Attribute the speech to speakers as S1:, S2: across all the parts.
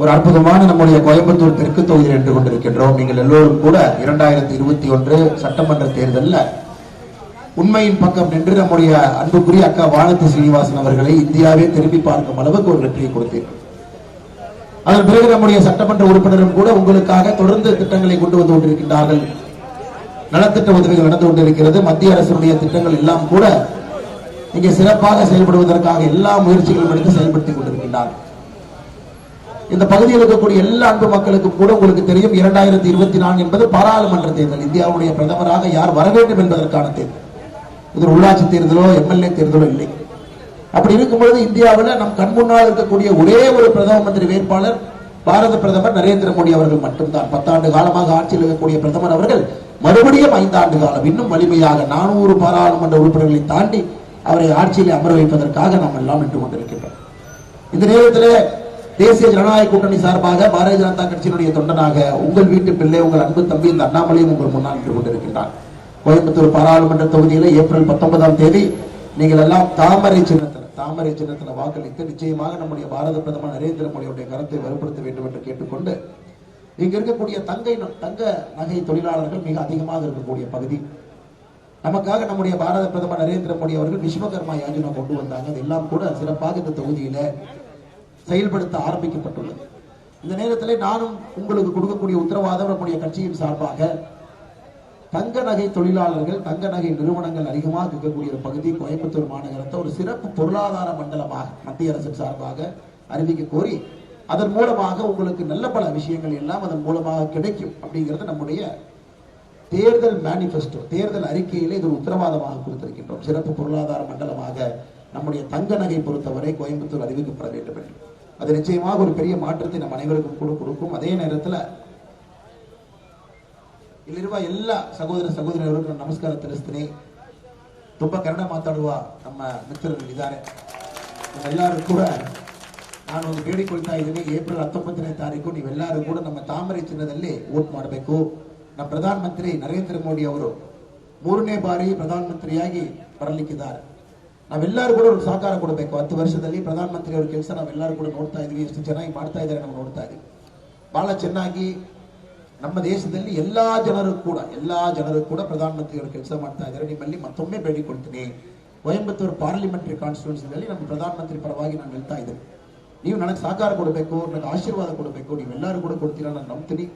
S1: ஒரு அற்புதமான நம்முடைய கோயம்புத்தூர் தெற்கு தொகுதியில் நின்று கொண்டிருக்கின்றோம். நீங்கள் எல்லோரும் கூட இரண்டாயிரத்தி இருபத்தி ஒன்று சட்டமன்ற தேர்தலில் உண்மையின் பக்கம் நின்று நம்முடைய அன்புக்குரிய அக்கா வானத்து சீனிவாசன் அவர்களை இந்தியாவே திரும்பி பார்க்கும் அளவுக்கு ஒரு வெற்றியை கொடுத்தீர்கள். அதன் பிறகு நம்முடைய சட்டமன்ற உறுப்பினரும் கூட உங்களுக்காக தொடர்ந்து திட்டங்களை கொண்டு வந்து கொண்டிருக்கின்றார்கள். நலத்திட்ட உதவிகள் நடந்து கொண்டிருக்கிறது. மத்திய அரசுடைய திட்டங்கள் எல்லாம் கூட இங்கே சிறப்பாக செயல்படுவதற்காக எல்லா முயற்சிகளும் எடுத்து செயல்படுத்திக் கொண்டிருக்கின்றார்கள். இந்த பகுதியில் இருக்கக்கூடிய எல்லா அன்பு மக்களுக்கும் கூட உங்களுக்கு தெரியும் இரண்டாயிரத்தி இருபத்தி நான்கு என்பது பாராளுமன்ற தேர்தல். இந்தியாவுடைய பிரதமராக யார் வர வேண்டும் என்பதற்கான தேர்தல். இது உள்ளாட்சி தேர்தலோ எம்எல்ஏ தேர்தலோ இல்லை. அப்படி இருக்கும்பொழுது இந்தியாவில் நம் கண் முன்னால் இருக்கக்கூடிய ஒரே ஒரு பிரதம மந்திரி வேட்பாளர் பாரத பிரதமர் நரேந்திர மோடி அவர்கள் மட்டும்தான். பத்தாண்டு காலமாக ஆட்சியில் இருக்கக்கூடிய பிரதமர் அவர்கள் மறுபடியும் ஐந்தாண்டு காலம் இன்னும் வலிமையாக நானூறு பாராளுமன்ற உறுப்பினர்களை தாண்டி அவரை ஆட்சியில் அமர வைப்பதற்காக நாம் எல்லாம் நின்று கொண்டிருக்கின்றோம். இந்த நேரத்தில் தேசிய ஜனநாயக கூட்டணி சார்பாக பாரதிய ஜனதா கட்சியினுடைய தொண்டனாக உங்கள் வீட்டு பிள்ளை உங்கள் அன்பு தம்பி இந்த அண்ணாமலையும் உங்கள் முன்னால் நின்று கொண்டிருக்கின்றார். கோயம்புத்தூர் பாராளுமன்ற தொகுதியில ஏப்ரல் பத்தொன்பதாம் தேதி நீங்கள் எல்லாம் தாமரை சின்னத்தில் தாமரை சின்னத்தில் வாக்களித்து நிச்சயமாக நம்முடைய பாரத பிரதமர் நரேந்திர மோடியுடைய கருத்தை வலுப்படுத்த வேண்டும் என்று கேட்டுக்கொண்டு இங்க இருக்கக்கூடிய தங்கை தங்க நகை தொழிலாளர்கள் மிக அதிகமாக இருக்கக்கூடிய பகுதி. நமக்காக நம்முடைய பாரத பிரதமர் நரேந்திர மோடி அவர்கள் விஸ்வகர்மா யோஜனா கொண்டு வந்தாங்க. அதெல்லாம் கூட சிறப்பாக இந்த தொகுதியில செயல்படுத்த ஆரம்பிக்கப்பட்டுள்ளது. இந்த நேரத்தில் நானும் உங்களுக்கு கொடுக்கக்கூடிய உத்தரவாதம் நம்முடைய கட்சியின் சார்பாக தங்க நகை தொழிலாளர்கள் தங்க நகை நிறுவனங்கள் அதிகமாக இருக்கக்கூடிய ஒரு பகுதி கோயம்புத்தூர் மாநகரத்தை ஒரு சிறப்பு பொருளாதார மண்டலமாக மத்திய அரசின் சார்பாக அறிவிக்க கோரி அதன் மூலமாக உங்களுக்கு நல்ல பல விஷயங்கள் எல்லாம் அதன் மூலமாக கிடைக்கும் அப்படிங்கிறது நம்முடைய தேர்தல் மேனிஃபெஸ்டோ தேர்தல் அறிக்கையிலே இது உத்தரவாதமாக கொடுத்திருக்கின்றோம். சிறப்பு பொருளாதார மண்டலமாக நம்முடைய தங்க நகை பொறுத்தவரை கோயம்புத்தூர் அறிவிக்கப்பட வேண்டும் என்று. அது நிச்சயமாக ஒரு பெரிய மாற்றத்தை நம் அனைவருக்கும் கூட கொடுக்கும் அதே நேரத்தில் ಇಲ್ಲಿರುವ ಎಲ್ಲ ಸಹೋದರ ಸಹೋದರಿಯರಿಗೂ ನಾನು ನಮಸ್ಕಾರ ತಿಳಿಸ್ತೀನಿ ತುಂಬಾ ಕನ್ನಡ ಮಾತಾಡುವ ನಮ್ಮ ಮಿತ್ರರು ಇದ್ದಾರೆ ಎಲ್ಲರೂ ಕೂಡ ನಾನು ಒಂದು ಬೇಡಿಕೊಳ್ತಾ ಇದ್ದೀನಿ ಏಪ್ರಿಲ್ ಹತ್ತೊಂಬತ್ತನೇ ತಾರೀಕು ನೀವೆಲ್ಲರೂ ಕೂಡ ನಮ್ಮ ತಾಮರೆ ಚಿನ್ನದಲ್ಲಿ ವೋಟ್ ಮಾಡಬೇಕು ನಮ್ಮ ಪ್ರಧಾನಮಂತ್ರಿ ನರೇಂದ್ರ ಮೋದಿ ಅವರು ಮೂರನೇ ಬಾರಿ ಪ್ರಧಾನಮಂತ್ರಿಯಾಗಿ ಬರಲಿಕ್ಕಿದ್ದಾರೆ ನಾವೆಲ್ಲರೂ ಕೂಡ ಒಂದು ಸಹಕಾರ ಕೊಡಬೇಕು. ಹತ್ತು ವರ್ಷದಲ್ಲಿ ಪ್ರಧಾನಮಂತ್ರಿ ಕೆಲಸ ನಾವೆಲ್ಲರೂ ಕೂಡ ನೋಡ್ತಾ ಇದ್ವಿ. ಎಷ್ಟು ಚೆನ್ನಾಗಿ ಮಾಡ್ತಾ ಇದ್ದಾರೆ ನಾವು ನೋಡ್ತಾ ಇದ್ವಿ. ಬಹಳ ಚೆನ್ನಾಗಿ ನಮ್ಮ ದೇಶದಲ್ಲಿ ಎಲ್ಲ ಜನರು ಕೂಡ, ಎಲ್ಲ ಜನರು ಕೂಡ ಪ್ರಧಾನಮಂತ್ರಿಯವರು ಕೆಲಸ ಮಾಡ್ತಾ ಇದ್ದಾರೆ. ನಿಮ್ಮಲ್ಲಿ ಮತ್ತೊಮ್ಮೆ ಬೇಡಿಕೊಳ್ತೀನಿ ಕೊಯಂಬತ್ತೂರು ಪಾರ್ಲಿಮೆಂಟರಿ ಕಾನ್ಸ್ಟಿಟ್ಯೂನ್ಸಿನಲ್ಲಿ ನಮ್ಮ ಪ್ರಧಾನಮಂತ್ರಿ ಪರವಾಗಿ ನಾನು ಹೇಳ್ತಾ ಇದ್ದೇನೆ. ನೀವು ನನಗೆ ಸಹಕಾರ ಕೊಡಬೇಕು, ನನಗೆ ಆಶೀರ್ವಾದ ಕೊಡಬೇಕು. ನೀವೆಲ್ಲರೂ ಕೂಡ ಕೊಡ್ತೀರಾ ನಾನು ನಂಬ್ತೀನಿ.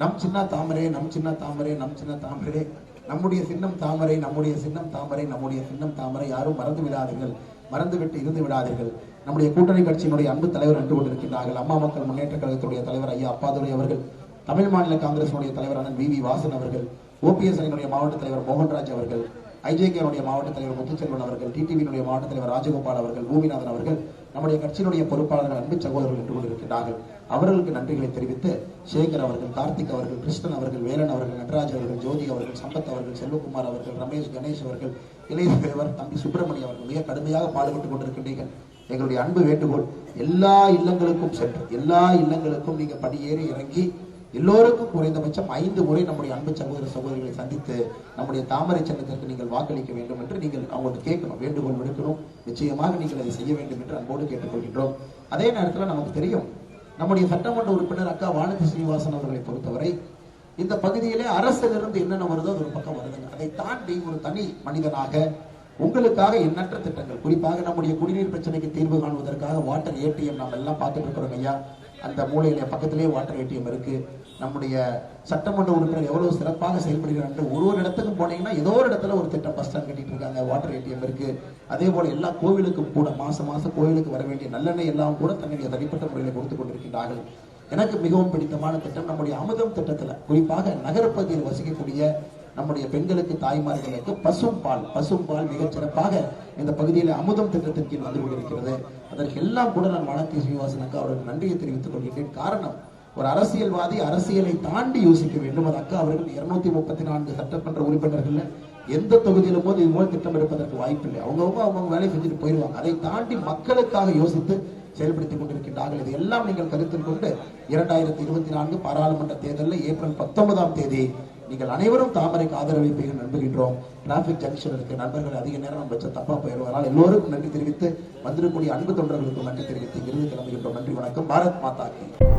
S1: ನಮ್ಮ ಚಿನ್ನ ತಾಮರೆ ನಮ್ಮ ಚಿನ್ನ ತಾಮರೆ ನಮ್ಮ ಚಿನ್ನ ತಾಮರೆ. நம்முடைய சின்னம் தாமரை நம்முடைய சின்னம் தாமரை நம்முடைய சின்னம் தாமரை யாரும் மறந்து விடாதீர்கள். மறந்துவிட்டு இருந்து விடாதீர்கள். நம்முடைய கூட்டணி கட்சியினுடைய அன்பு தலைவர் நின்று கொண்டிருக்கிறார்கள் அம்மா மக்கள் முன்னேற்ற கழகத்துடைய தலைவர் ஐயா அப்பாதுரை அவர்கள் தமிழ் மாநில காங்கிரசினுடைய தலைவர் அண்ணன் வி வி வாசன் அவர்கள் ஓபிஎஸ் அணியினுடைய மாவட்ட தலைவர் மோகன்ராஜ் அவர்கள் ஐஜேகேனுடைய மாவட்ட தலைவர் முத்துச்செல்வன் அவர்கள் டிடிவியினுடைய மாவட்ட தலைவர் ராஜகோபால் அவர்கள் பூமிநாதன் அவர்கள் நம்முடைய கட்சியினுடைய பொறுப்பாளர்கள் அன்பு சகோதரர்கள் என்று கொண்டிருக்கிறார்கள் அவர்களுக்கு நன்றிகளை தெரிவித்து சேகர் அவர்கள் கார்த்திக் அவர்கள் கிருஷ்ணன் அவர்கள் வேலன் அவர்கள் நடராஜ் அவர்கள் ஜோதி அவர்கள் சம்பத் அவர்கள் செல்வகுமார் அவர்கள் ரமேஷ் கணேஷ் அவர்கள் இளைய தலைவர் தம்பி சுப்பிரமணியம் அவர்கள் மிக கடுமையாக பாடுபட்டுக் கொண்டிருக்கின்றீர்கள். எங்களுடைய அன்பு வேண்டுகோள் எல்லா இல்லங்களுக்கும் சென்று எல்லா இல்லங்களுக்கும் நீங்க படியேறி இறங்கி எல்லோருக்கும் குறைந்தபட்சம் ஐந்து முறை நம்முடைய அன்பு சகோதர சகோதரிகளை சந்தித்து நம்முடைய தாமரை சின்னத்திற்கு நீங்கள் வாக்களிக்க வேண்டும் என்று நீங்கள் அவங்களுக்கு கேட்கணும் வேண்டுகோள் விடுக்கணும். நிச்சயமாக நீங்கள் அதை செய்ய வேண்டும் என்று அன்போடு கேட்டுக்கொள்கின்றோம். அதே நேரத்தில் நமக்கு தெரியும் நம்முடைய சட்டமன்ற உறுப்பினர் அக்கா வானதி ஸ்ரீனிவாசன் அவர்களை பொறுத்தவரை இந்த பகுதியிலே அரசிலிருந்து என்னென்ன வருதோ அது ஒரு பக்கம் வருதுங்க. அதை தாண்டி ஒரு தனி மனிதனாக உங்களுக்காக எண்ணற்ற திட்டங்கள் குறிப்பாக நம்முடைய குடிநீர் பிரச்சனைக்கு தீர்வு காணுவதற்காக வாட்டர் ஏடிஎம் நாம் எல்லாம் பார்த்துட்டு இருக்கிறோம் ஐயா. அந்த மூலையில் பக்கத்திலேயே வாட்டர் ஏடிஎம் இருக்கு. நம்முடைய சட்டமன்ற உறுப்பினர் எவ்வளவு சிறப்பாக செயல்படுகிறார் ஒரு ஒரு இடத்துக்கும் போனீங்கன்னா ஏதோ ஒரு இடத்துல ஒரு திட்டம் பஸ் ஸ்டாண்ட் கட்டிட்டு இருக்காங்க. வாட்டர் ஏடிஎம் இருக்கு. அதே போல எல்லா கோவிலுக்கும் கூட மாசம் மாசம் கோவிலுக்கு வர வேண்டிய நல்லெண்ணெய் எல்லாம் கூட தன்னுடைய தனிப்பட்ட முறையில் கொடுத்து கொண்டிருக்கிறார்கள் எனக்கு மிகவும் பிடித்தமான திட்டம் நம்முடைய அமுதம் திட்டத்துல குறிப்பாக நகரப்பகுதியில் வசிக்கக்கூடிய நம்முடைய பெண்களுக்கு தாய்மார்களுக்கு பசும் பால் பசும் பால் சிறப்பாக இந்த பகுதியில் அமுதம் திட்டத்தின் கீழ் வந்து கொண்டிருக்கிறது. அதற்கு எல்லாம் கூட நான் வளர்த்தி ஸ்ரீனிவாசனுக்கு அவருக்கு நன்றியை தெரிவித்துக் கொள்கிறேன் காரணம் ஒரு அரசியல்வாதி அரசியலை தாண்டி யோசிக்க வேண்டும். அது அக்கா அவர்கள் இருநூத்தி முப்பத்தி நான்கு சட்டமன்ற உறுப்பினர்கள் எந்த தொகுதியிலும் போது இது போல் திட்டம் எடுப்பதற்கு வாய்ப்பில்லை. அவங்கவுங்க அவங்க வேலையை செஞ்சுட்டு போயிடுவாங்க அதை தாண்டி மக்களுக்காக யோசித்து செயல்படுத்திக் கொண்டிருக்கின்றார்கள். இது எல்லாம் நீங்கள் கருத்தில் கொண்டு இரண்டாயிரத்தி இருபத்தி நான்கு பாராளுமன்ற தேர்தலில் ஏப்ரல் பத்தொன்பதாம் தேதி நீங்கள் அனைவரும் தாமரைக்கு ஆதரவைப்பீர்கள் நம்புகின்றோம். டிராபிக் ஜங்ஷன் இருக்கு. நண்பர்கள் அதிக நேரம் வச்ச தப்பா போயிடுவதால் எல்லோருக்கும் நன்றி தெரிவித்து வந்திருக்கக்கூடிய அன்பு தொண்டர்களுக்கும் நன்றி தெரிவித்து இறுதி கிளம்புகின்றோம் நன்றி வணக்கம். பாரத் மாதா கே.